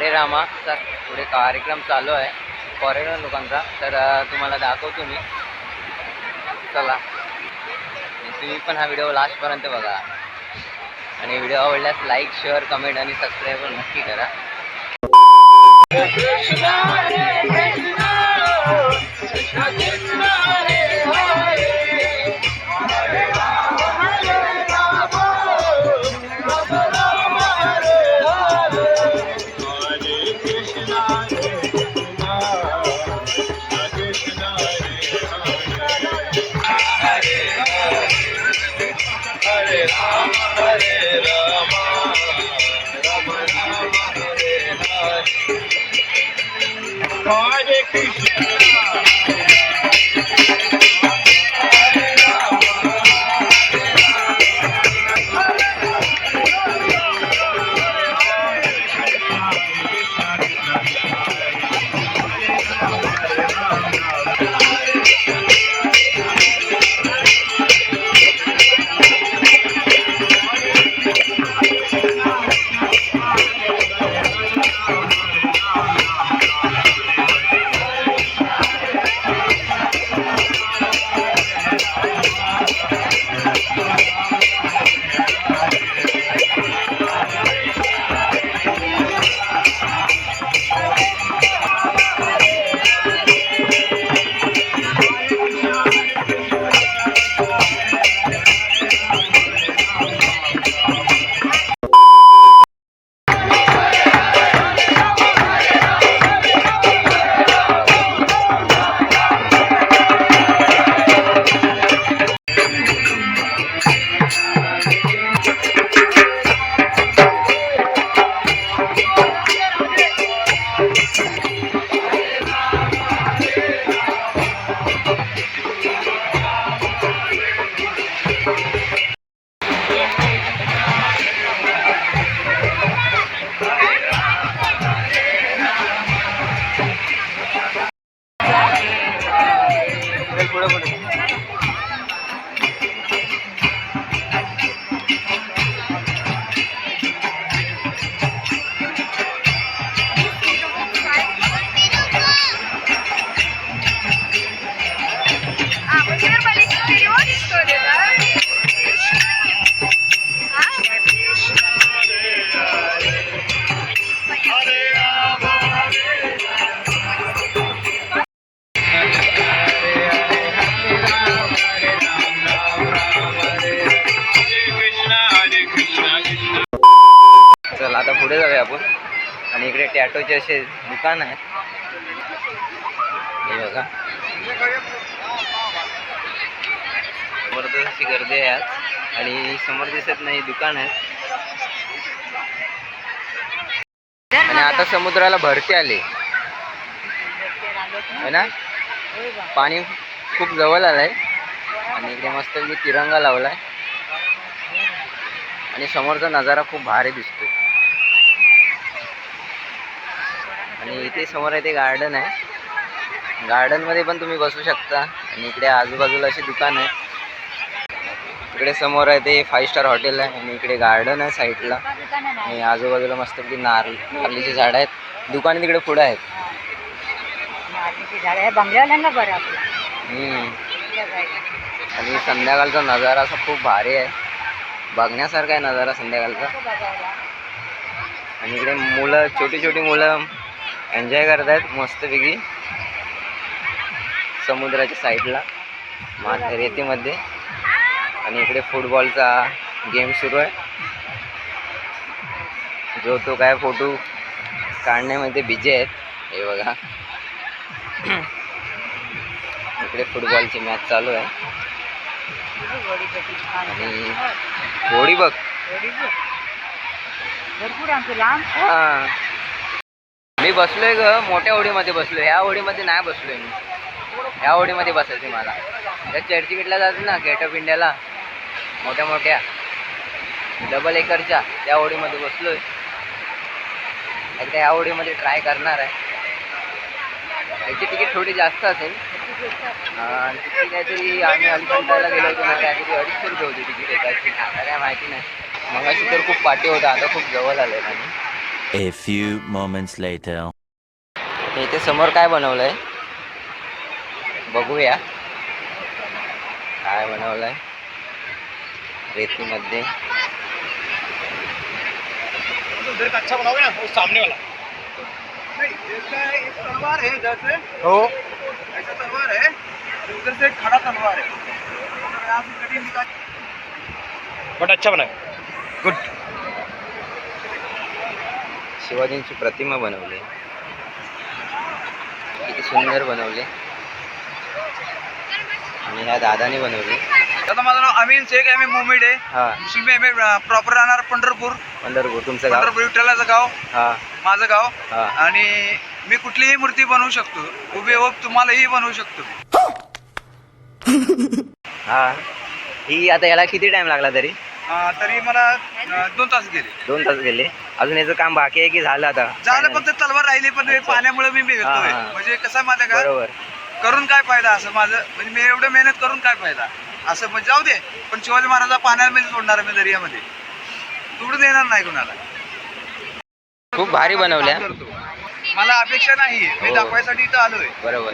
रामाचा पुढे कार्यक्रम चालू आहे. फॉरेनर लोकांचा. तर तुम्हाला दाखवतो मी. चला. तुम्ही पण हा व्हिडिओ लास्टपर्यंत बघा. आणि व्हिडिओ आवडल्यास लाईक शेअर कमेंट आणि सबस्क्राईब नक्की करा. चल टोमॅटोचे असे दुकान आहेत. हे बघा. जबरदस्त अशी गर्दी आहे आज. आणि समोर दिसत नाही दुकान आहे. आणि आता समुद्राला भरती आली. है ना? पाणी खूप जवळ आलंय. आणि इकडे मस्त तिरंगा लावलाय. आणि समोरचा नजारा खूप भारी दिसतो आणि इथे समोर आहे ते गार्डन आहे. गार्डनमध्ये पण तुम्ही बसू शकता. आणि इकडे आजूबाजूला अशी दुकान आहे. इकडे समोर आहे ते फाईव्ह स्टार हॉटेल आहे. आणि इकडे गार्डन आहे साईडला आणि आजूबाजूला मस्तपैकी नारळ नारळीची झाडं आहेत. दुकाने तिकडे पुढे आहेत. आणि संध्याकाळचा नजारा असा खूप भारी आहे. बघण्यासारखा आहे नजारा संध्याकाळचा. आणि इकडे मुलं छोटी छोटी मुलं. एन्जॉय करत आहेत मस्तपैकी. समुद्राच्या साईडला मा रेतीमध्ये. आणि इकडे फुटबॉलचा गेम सुरू आहे. जो तो काय फोटो काढण्यामध्ये बिझी आहेत. हे बघा. इकडे फुटबॉलची मॅच चालू आहे. आणि होडी बघ. भरपूर आमचं लांब. हा. मी बसलोय ग मोठ्या होडीमध्ये बसलो ह्या होडीमध्ये नाही बसलोय मी. ह्या होडीमध्ये बसायचे मला. त्या चर्चगेटला जातो ना गेट ऑफ इंडियाला मोठ्या मोठ्या. डबल एकरच्या त्या होडीमध्ये बसलोय. एकदा ह्या होडीमध्ये ट्राय करणार आहे. याची तिकीट थोडी जास्त असेल. आणि तिथे काहीतरी आम्ही अलिकंटाला गेलो होतो ना काहीतरी अडीचशे रुपये होती तिकीट एकाची. आता काय माहिती नाही. मगाशी तर खूप पाठी होता आता खूप जवळ आलं आहे A few moments later. इथे समोर काय बनवलंय? बघूया. काय बनवलंय? रेतीमध्ये. उधर का अच्छा बनाओगे ना वो सामने वाला नहीं इसका एक तलवार है. हो ऐसा तलवार है उधर से खड़ा है बट अच्छा बना. गुड शिवाजींची प्रतिमा बनवली. किती सुंदर बनवली. आणि ह्या दादाने बनवली. आता माझं नाव अमीन शेख आहे मी मुंबईड आहे. हा. शिमे मी प्रॉपर राहणार पंढरपूर. पंढरपूर तुमचं गाव? पंढरपूर विठ्ठलाचं गाव. हा. माझं गाव. हा. आणि मी कुठलीही मूर्ती बनवू शकतो. उभे उभ तुम्हालाही बनवू शकतो. हा. ही आता याला किती टाइम लागला तरी? तरी मला दोन तास गेले. दोन तास गेले. अजून याचं काम बाकी आहे की झालं आता? झालं? फक्त तलवार राहिली पण पाण्यामुळे मी भेटतोय. म्हणजे कसं आहे माझ्या का? बरोबर. करून काय फायदा असं माझं? म्हणजे मी एवढं मेहनत करून काय फायदा? असं म्हणजे जाऊ दे. पण शिवाजी महाराजा पाण्यामध्ये सोडणार मी दर्यामध्ये. सोडून देणार नाही कुणाला. खूप भारी बनवल्या. मला अपेक्षा नाही मी हो. दाखवायसाठी इथं आलोय. बरोबर.